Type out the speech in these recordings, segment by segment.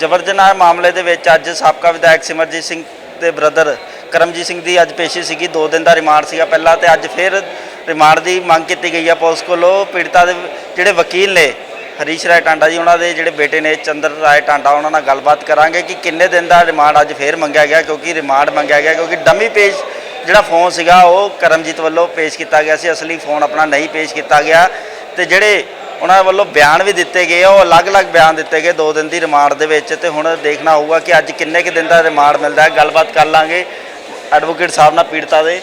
ਜਬਰ ਜਨਾਹ ਮਾਮਲੇ ਦੇ ਵਿੱਚ ਅੱਜ ਸਾਬਕਾ ਵਿਧਾਇਕ ਸਿਮਰਜੀਤ ਸਿੰਘ ਦੇ ਬ੍ਰਦਰ ਕਰਮਜੀਤ ਸਿੰਘ ਦੀ ਅੱਜ ਪੇਸ਼ੀ ਸੀਗੀ। 2 ਦਿਨ ਦਾ ਰਿਮਾਂਡ ਸੀਗਾ ਪਹਿਲਾਂ ਤੇ ਅੱਜ ਫਿਰ ਰਿਮਾਂਡ ਦੀ ਮੰਗ ਕੀਤੀ ਗਈ ਆ ਪੁਲਿਸ ਕੋਲੋਂ। ਪੀੜਤਾ ਦੇ ਜਿਹੜੇ ਵਕੀਲ ਨੇ, ਹਰੀਸ਼ ਰਾਏ ਟਾਂਡਾ ਜੀ ਉਹਨਾਂ ਦੇ ਜਿਹੜੇ ਬੇਟੇ ਨੇ, ਚੰਦਰ ਰਾਏ ਟਾਂਡਾ, ਉਹਨਾਂ ਨਾਲ ਗੱਲਬਾਤ ਕਰਾਂਗੇ ਕਿ ਕਿੰਨੇ ਦਿਨ ਦਾ ਰਿਮਾਂਡ ਅੱਜ ਫੇਰ ਮੰਗਿਆ ਗਿਆ, ਕਿਉਂਕਿ ਰਿਮਾਂਡ ਮੰਗਿਆ ਗਿਆ, ਕਿਉਂਕਿ ਡਮੀ ਪੇਸ਼ ਜਿਹੜਾ ਫੋਨ ਸੀਗਾ ਉਹ ਕਰਮਜੀਤ ਵੱਲੋਂ ਪੇਸ਼ ਕੀਤਾ ਗਿਆ ਸੀ। ਅਸਲੀ ਫੋਨ ਆਪਣਾ ਨਹੀਂ ਪੇਸ਼ ਕੀਤਾ ਗਿਆ। ਤੇ ਜਿਹੜੇ ਉਹਨਾਂ ਵੱਲੋਂ ਬਿਆਨ ਵੀ ਦਿੱਤੇ ਗਏ ਆ, ਉਹ ਅਲੱਗ-ਅਲੱਗ ਬਿਆਨ ਦਿੱਤੇ ਗਏ 2 ਦਿਨ ਦੀ ਰਿਮਾਂਡ ਦੇ ਵਿੱਚ ਤੇ ਹੁਣ ਦੇਖਣਾ ਹੋਊਗਾ ਕਿ ਅੱਜ ਕਿੰਨੇ ਕੁ ਦਿਨ ਦਾ ਰਿਮਾਂਡ ਮਿਲਦਾ ਹੈ। ਗੱਲਬਾਤ ਕਰ ਲਾਂਗੇ ਐਡਵੋਕੇਟ ਸਾਹਿਬ ਨਾਲ ਪੀੜਤਾ ਦੇ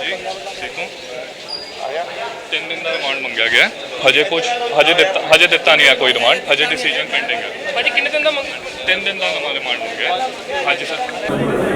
ਜੀ ਗਿਆ ਤਿੰਨ ਦਿਨ ਦਾ ਰਿਮਾਂਡ ਮੰਗਿਆ ਗਿਆ ਹੈ। ਹਜੇ ਕੁਝ ਹਜੇ ਦਿੱਤਾ ਹਜੇ ਦਿੱਤਾ ਨਹੀਂ ਹੈ ਕੋਈ ਰਿਮਾਂਡ ਹਜੇ ਡਿਸੀਜਨ ਪੈਂਡਿੰਗ ਹੈ ਭਾਜੀ ਕਿੰਨੇ ਦਿਨ ਦਾ ਮੰਗ ਤਿੰਨ ਦਿਨ ਦਾ ਨਵਾਂ ਰਿਮਾਂਡ ਮੰਗਿਆ ਹੈ। ਹਾਂਜੀ ਸਰ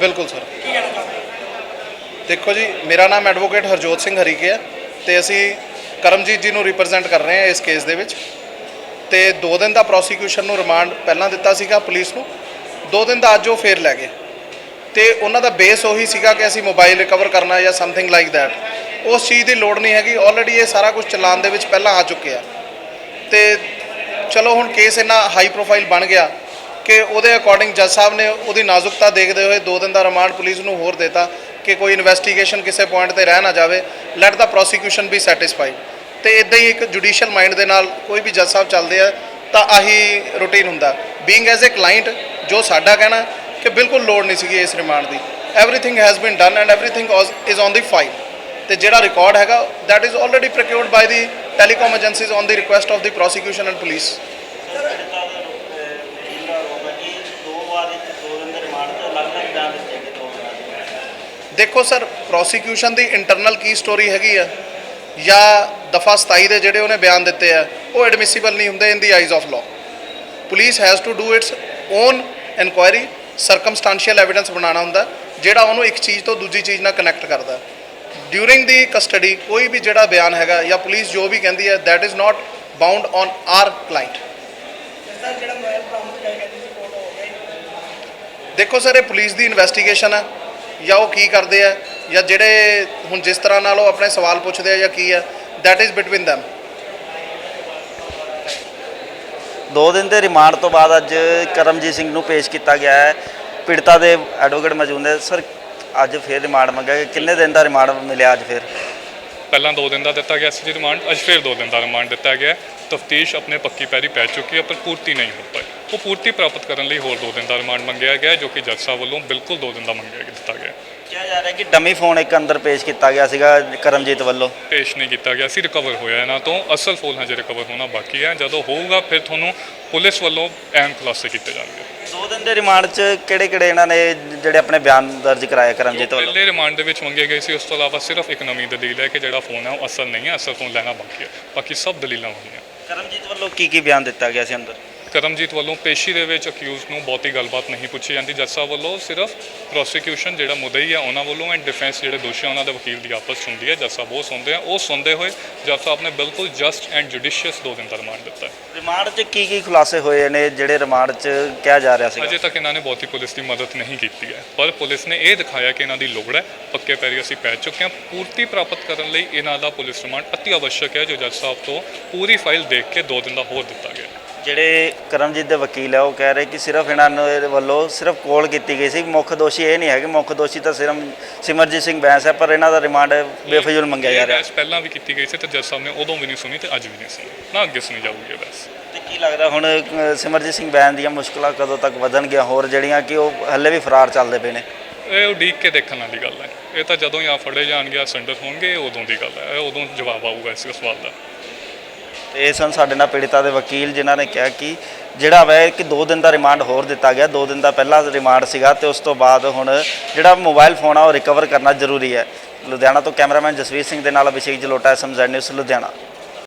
ਬਿਲਕੁਲ ਸਰ। ਦੇਖੋ ਜੀ ਮੇਰਾ ਨਾਮ ਐਡਵੋਕੇਟ ਹਰਜੋਤ ਸਿੰਘ ਹਰੀਕੇ ਹੈ ਤੇ ਅਸੀਂ ਕਰਮਜੀਤ ਜੀ ਨੂੰ ਰਿਪਰੈਜ਼ੈਂਟ ਕਰ ਰਹੇ ਹਾਂ ਇਸ ਕੇਸ ਦੇ ਵਿੱਚ। ਤੇ 2 ਦਿਨ ਦਾ ਪ੍ਰੋਸੀਕਿਊਸ਼ਨ ਨੂੰ ਰਿਮਾਂਡ ਪਹਿਲਾਂ ਦਿੱਤਾ ਸੀਗਾ ਪੁਲਿਸ ਨੂੰ। 2 ਦਿਨ ਦਾ ਅੱਜ ਉਹ ਫੇਰ ਲੈ ਗਏ। ਤੇ ਉਹਨਾਂ ਦਾ ਬੇਸ ਉਹੀ ਸੀਗਾ ਕਿ ਅਸੀਂ ਮੋਬਾਈਲ ਰਿਕਵਰ ਕਰਨਾ ਜਾਂ ਸਮਥਿੰਗ ਲਾਈਕ ਦੈਟ ਉਸ ਚੀਜ਼ ਦੀ ਲੋੜ ਨਹੀਂ ਹੈਗੀ ਆਲਰੇਡੀ ਇਹ ਸਾਰਾ ਕੁਝ ਚਲਾਨ ਦੇ ਵਿੱਚ ਪਹਿਲਾਂ ਆ ਚੁੱਕਿਆ। ਤੇ ਚਲੋ ਹੁਣ ਕੇਸ ਇੰਨਾ ਹਾਈ ਪ੍ਰੋਫਾਈਲ ਬਣ ਗਿਆ ਕਿ ਉਹਦੇ ਅਕੋਰਡਿੰਗ ਜੱਜ ਸਾਹਿਬ ਨੇ ਉਹਦੀ ਨਾਜ਼ੁਕਤਾ ਦੇਖਦੇ ਹੋਏ 2 ਦਿਨ ਦਾ ਰਿਮਾਂਡ ਪੁਲਿਸ ਨੂੰ ਹੋਰ ਦਿੱਤਾ ਕਿ ਕੋਈ ਇਨਵੈਸਟੀਗੇਸ਼ਨ ਕਿਸੇ ਪੁਆਇੰਟ ਤੇ ਰਹਿ ਨਾ ਜਾਵੇ let the prosecution be satisfied ਤੇ ਇਦਾਂ ਹੀ ਇੱਕ ਜੁਡੀਸ਼ੀਅਲ ਮਾਈਂਡ ਦੇ ਨਾਲ ਕੋਈ ਵੀ ਜੱਜ ਸਾਹਿਬ ਚੱਲਦੇ ਆ, ਤਾਂ ਆਹੀ ਰੂਟੀਨ ਹੁੰਦਾ। ਬੀਇੰਗ ਐਜ਼ ਅ ਕਲਾਇੰਟ ਜੋ ਸਾਡਾ ਕਹਿਣਾ ਕਿ ਬਿਲਕੁਲ ਲੋੜ ਨਹੀਂ ਸੀਗੀ ਇਸ remand the. Everything has been done and everything is on the file ਤੇ ਜਿਹੜਾ ਰਿਕਾਰਡ ਹੈਗਾ that is already procured by the telecom agencies on the request of the prosecution and police ਦੇਖੋ ਸਰ ਪ੍ਰੋਸੀਕਿਊਸ਼ਨ ਦੀ internal ਕੀ story ਹੈਗੀ ਆ? ਜਾਂ ਦਫਾ 27 ਦੇ ਜਿਹੜੇ ਉਹਨੇ ਬਿਆਨ ਦਿੱਤੇ ਆ, ਉਹ ਐਡਮਿਸਿਬਲ ਨਹੀਂ ਹੁੰਦੇ in the eyes of law police has to do its own inquiry circumstantial evidence ਬਣਾਉਣਾ ਹੁੰਦਾ, ਜਿਹੜਾ ਉਹਨੂੰ ਇੱਕ ਚੀਜ਼ ਤੋਂ ਦੂਜੀ ਚੀਜ਼ ਨਾਲ ਕਨੈਕਟ ਕਰਦਾ। ਡਿਊਰਿੰਗ ਦੀ ਕਸਟਡੀ ਕੋਈ ਵੀ ਜਿਹੜਾ ਬਿਆਨ ਹੈਗਾ, ਜਾਂ ਪੁਲਿਸ ਜੋ ਵੀ ਕਹਿੰਦੀ ਹੈ that is not bound on our client. ਦੇਖੋ ਸਰ, ਇਹ ਪੁਲਿਸ ਦੀ ਇਨਵੈਸਟੀਗੇਸ਼ਨ ਹੈ ਜਾਂ ਉਹ ਕੀ ਕਰਦੇ ਆ ਜਾਂ ਜਿਹੜੇ ਹੁਣ ਜਿਸ ਤਰ੍ਹਾਂ ਨਾਲ ਉਹ ਆਪਣੇ ਸਵਾਲ ਪੁੱਛਦੇ ਆ ਜਾਂ ਕੀ ਹੈ that is between them. 2 ਦਿਨ ਦੇ ਰਿਮਾਂਡ ਤੋਂ ਬਾਅਦ ਅੱਜ ਕਰਮਜੀਤ ਸਿੰਘ ਨੂੰ ਪੇਸ਼ ਕੀਤਾ ਗਿਆ ਹੈ। ਪੀੜਤਾ ਦੇ ਐਡਵੋਕੇਟ ਮੌਜੂਦ ਨੇ। ਸਰ ਅੱਜ ਫਿਰ ਰਿਮਾਂਡ ਮੰਗਿਆ ਗਿਆ। ਕਿੰਨੇ ਦਿਨ ਦਾ ਰਿਮਾਂਡ ਮਿਲਿਆ ਅੱਜ ਫਿਰ? ਪਹਿਲਾਂ 2 ਦਿਨ ਦਾ ਦਿੱਤਾ ਗਿਆ ਸੀ ਜੀ ਰਿਮਾਂਡ ਅੱਜ ਫਿਰ 2 ਦਿਨ ਦਾ ਰਿਮਾਂਡ ਦਿੱਤਾ ਗਿਆ। ਤਫਤੀਸ਼ ਆਪਣੇ ਪੱਕੀ ਪੈਰੀ ਪੈ ਚੁੱਕੀ ਹੈ ਪਰ ਪੂਰਤੀ ਨਹੀਂ ਹੋ ਪਾਈ। ਉਹ ਪੂਰਤੀ ਪ੍ਰਾਪਤ ਕਰਨ ਲਈ ਹੋਰ 2 ਦਿਨ ਦਾ ਰਿਮਾਂਡ ਮੰਗਿਆ ਗਿਆ ਜੋ ਕਿ ਜੱਜ ਸਾਹਿਬ ਵੱਲੋਂ ਬਿਲਕੁਲ 2 ਦਿਨ ਦਾ ਮੰਗਿਆ ਗਿਆ ਦਿੱਤਾ ਗਿਆ ਕਿਹਾ ਜਾ ਰਿਹਾ ਕਿ ਡਮੀ ਫੋਨ ਇੱਕ ਅੰਦਰ ਪੇਸ਼ ਕੀਤਾ ਗਿਆ ਸੀਗਾ ਕਰਮਜੀਤ ਵੱਲੋਂ। ਪੇਸ਼ ਨਹੀਂ ਕੀਤਾ ਗਿਆ ਸੀ ਰਿਕਵਰ ਹੋਇਆ ਇਹਨਾਂ ਤੋਂ। ਅਸਲ ਫੋਨ ਹਜੇ ਰਿਕਵਰ ਹੋਣਾ ਬਾਕੀ ਹੈ। ਜਦੋਂ ਹੋਊਗਾ ਫਿਰ ਤੁਹਾਨੂੰ ਪੁਲਿਸ ਵੱਲੋਂ ਅਹਿਮ ਖੁਲਾਸੇ ਕੀਤੇ ਜਾਣਗੇ। ਦੋ ਦਿਨ ਦੇ ਰਿਮਾਂਡ 'ਚ ਕਿਹੜੇ ਕਿਹੜੇ ਇਹਨਾਂ ਨੇ ਜਿਹੜੇ ਆਪਣੇ ਬਿਆਨ ਦਰਜ ਕਰਾਏ ਕਰਮਜੀਤ ਵੱਲੋਂ? ਪਹਿਲੇ ਰਿਮਾਂਡ ਦੇ ਵਿੱਚ ਮੰਗੇ ਗਏ ਸੀ ਉਸ ਤੋਂ ਇਲਾਵਾ ਸਿਰਫ ਇੱਕ ਨਵੀਂ ਦਲੀਲ ਹੈ ਕਿ ਜਿਹੜਾ ਫੋਨ ਹੈ ਉਹ ਅਸਲ ਨਹੀਂ ਹੈ ਅਸਲ ਫੋਨ ਲੈਣਾ ਬਾਕੀ ਹੈ। ਬਾਕੀ ਸਭ ਦਲੀਲਾਂ ਹੋਈਆਂ ਕਰਮਜੀਤ ਵੱਲੋਂ ਕੀ ਕੀ ਬਿਆਨ ਦਿੱਤਾ ਗਿਆ ਸੀ ਅੰਦਰ? ਕਰਮਜੀਤ ਵੱਲੋਂ ਪੇਸ਼ੀ ਦੇ ਵਿੱਚ ਅਕਿਊਜ਼ ਨੂੰ ਬਹੁਤੀ ਗੱਲਬਾਤ ਨਹੀਂ ਪੁੱਛੀ ਜਾਂਦੀ। ਜੱਜ ਸਾਹਿਬ ਵੱਲੋਂ ਸਿਰਫ ਪ੍ਰੋਸੀਕਿਊਸ਼ਨ ਜਿਹੜਾ ਮੁਦਈ ਹੈ ਉਹਨਾਂ ਵੱਲੋਂ ਐਂਡ ਡਿਫੈਂਸ ਜਿਹੜੇ ਦੋਸ਼ੀ ਆ ਉਹਨਾਂ ਦੇ ਵਕੀਲ ਦੀ ਆਪਸ ਹੁੰਦੀ ਹੈ। ਜੱਜ ਸਾਹਿਬ ਉਹ ਸੁਣਦੇ ਆ। ਉਹ ਸੁਣਦੇ ਹੋਏ ਜੱਜ ਸਾਹਿਬ ਨੇ ਬਿਲਕੁਲ ਜਸਟ ਐਂਡ ਜੁਡੀਸ਼ੀਅਸ ਦੋ ਦਿਨ ਦਾ ਰਿਮਾਂਡ ਦਿੱਤਾ ਹੈ। ਰਿਮਾਂਡ 'ਚ ਕੀ ਕੀ ਖੁਲਾਸੇ ਹੋਏ ਨੇ ਜਿਹੜੇ ਰਿਮਾਂਡ 'ਚ ਕਿਹਾ ਜਾ ਰਿਹਾ ਸੀਗਾ? ਅਜੇ ਤੱਕ ਇਹਨਾਂ ਨੇ ਬਹੁਤੀ ਪੁਲਿਸ ਦੀ ਮਦਦ ਨਹੀਂ ਕੀਤੀ ਹੈ। ਪਰ ਪੁਲਿਸ ਨੇ ਇਹ ਦਿਖਾਇਆ ਕਿ ਇਹਨਾਂ ਦੀ ਲੋੜ ਹੈ। ਪੱਕੇ ਪੈਰੀ ਅਸੀਂ ਪੈ ਚੁੱਕੇ ਹਾਂ। ਪੂਰਤੀ ਪ੍ਰਾਪਤ ਕਰਨ ਲਈ ਇਹਨਾਂ ਦਾ ਪੁਲਿਸ ਰਿਮਾਂਡ ਅਤੀ ਆਵਸ਼ਕ ਹੈ ਜੋ ਜੱਜ ਸਾਹਿਬ ਤੋਂ ਪੂਰੀ ਫਾਈਲ ਦੇਖ ਕੇ ਦੋ ਦਿਨ ਦਾ ਹੋਰ ਦਿੱਤਾ ਗਿਆ ਜਿਹੜੇ ਕਰਮਜੀਤ ਦੇ ਵਕੀਲ ਹੈ ਉਹ ਕਹਿ ਰਹੇ ਕਿ ਸਿਰਫ ਇਹਨਾਂ ਨੂੰ ਇਹਦੇ ਵੱਲੋਂ ਸਿਰਫ ਕੋਲ ਕੀਤੀ ਗਈ ਸੀ। ਮੁੱਖ ਦੋਸ਼ੀ ਇਹ ਨਹੀਂ ਹੈ ਕਿ ਮੁੱਖ ਦੋਸ਼ੀ ਤਾਂ ਸਿਰਫ ਸਿਮਰਜੀਤ ਸਿੰਘ ਬੈਂਸ ਹੈ ਪਰ ਇਹਨਾਂ ਦਾ ਰਿਮਾਂਡ ਬੇਫਜ਼ੂਲ ਮੰਗਿਆ ਜਾ ਰਿਹਾ। ਬਹਿਸ ਪਹਿਲਾਂ ਵੀ ਕੀਤੀ ਗਈ ਸੀ ਤੇ ਜੱਜ ਸਾਹਿਬ ਨੇ ਉਦੋਂ ਵੀ ਨਹੀਂ ਸੁਣੀ ਤੇ ਅੱਜ ਵੀ ਨਹੀਂ ਸੁਣੀ। ਨਾ ਅੱਗੇ ਸੁਣੀ ਜਾਊਗੀ ਇਹ ਬਹਿਸ ਤੇ ਕੀ ਲੱਗਦਾ ਹੁਣ ਅ, ਸਿਮਰਜੀਤ ਸਿੰਘ ਬੈਂਸ ਦੀਆਂ ਮੁਸ਼ਕਲਾਂ ਕਦੋਂ ਤੱਕ ਵਧਣਗੀਆਂ? ਹੋਰ ਜਿਹੜੀਆਂ ਕਿ ਉਹ ਹੱਲੇ ਵੀ ਫਰਾਰ ਚੱਲਦੇ ਪਏ ਨੇ। ਇਹ ਉਡੀਕ ਕੇ ਦੇਖਣ ਵਾਲੀ ਗੱਲ ਹੈ। ਇਹ ਤਾਂ ਜਦੋਂ ਹੀ ਆ ਫੜੇ ਜਾਣਗੇ ਆ ਸੰਡਰ ਹੋਣਗੇ ਇਹ ਉਦੋਂ ਦੀ ਗੱਲ ਹੈ। ਇਹ ਉਦੋਂ ਜਵਾਬ ਆਊਗਾ ਇਸ ਸਵਾਲ ਦਾ। ਇਹ ਸਨ ਸਾਡੇ ਨਾਲ ਪੀੜਤਾ ਦੇ ਵਕੀਲ, ਜਿਨ੍ਹਾਂ ਨੇ ਕਿਹਾ ਕਿ ਜਿਹੜਾ ਵੈ ਕਿ 2 ਦਿਨ ਦਾ ਰਿਮਾਂਡ ਹੋਰ ਦਿੱਤਾ ਗਿਆ 2 ਦਿਨ ਦਾ ਪਹਿਲਾ ਰਿਮਾਂਡ ਸੀਗਾ ਤੇ ਉਸ ਤੋਂ ਬਾਅਦ ਹੁਣ ਜਿਹੜਾ ਮੋਬਾਈਲ ਫੋਨ ਆ ਉਹ ਰਿਕਵਰ ਕਰਨਾ ਜ਼ਰੂਰੀ ਹੈ। ਲੁਧਿਆਣਾ ਤੋਂ ਕੈਮਰਾਮੈਨ ਜਸਵੀਰ ਸਿੰਘ ਦੇ ਨਾਲ ਅਭਿਸ਼ੇਕ ਜਲੋਟਾ ਐਸਐਮਜ਼ੈਡ ਨਿਊਜ਼, ਲੁਧਿਆਣਾ।